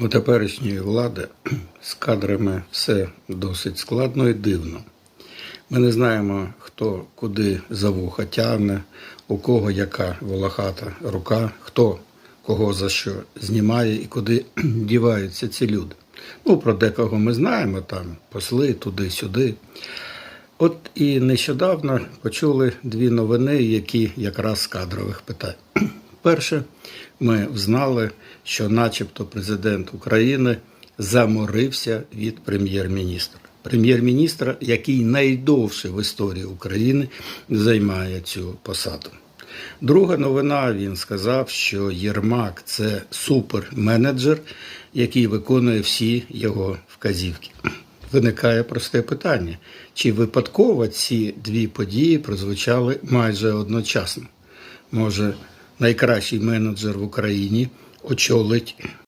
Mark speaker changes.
Speaker 1: У теперішньої влади з кадрами все досить складно і дивно. Ми не знаємо, хто куди за вуха тягне, у кого яка волохата рука, хто кого за що знімає і куди діваються ці люди. Ну, про декого ми знаємо, там посли туди-сюди. От і нещодавно почули дві новини, які якраз з кадрових питань. Перше, ми взнали, що, начебто, президент України заморився від прем'єр-міністра. Прем'єр-міністра, який найдовше в історії України займає цю посаду. Друга новина він сказав, що Єрмак це суперменеджер, який виконує всі його вказівки. Виникає просте питання: чи випадково ці дві події прозвучали майже одночасно? Може, найкращий менеджер в Україні очолить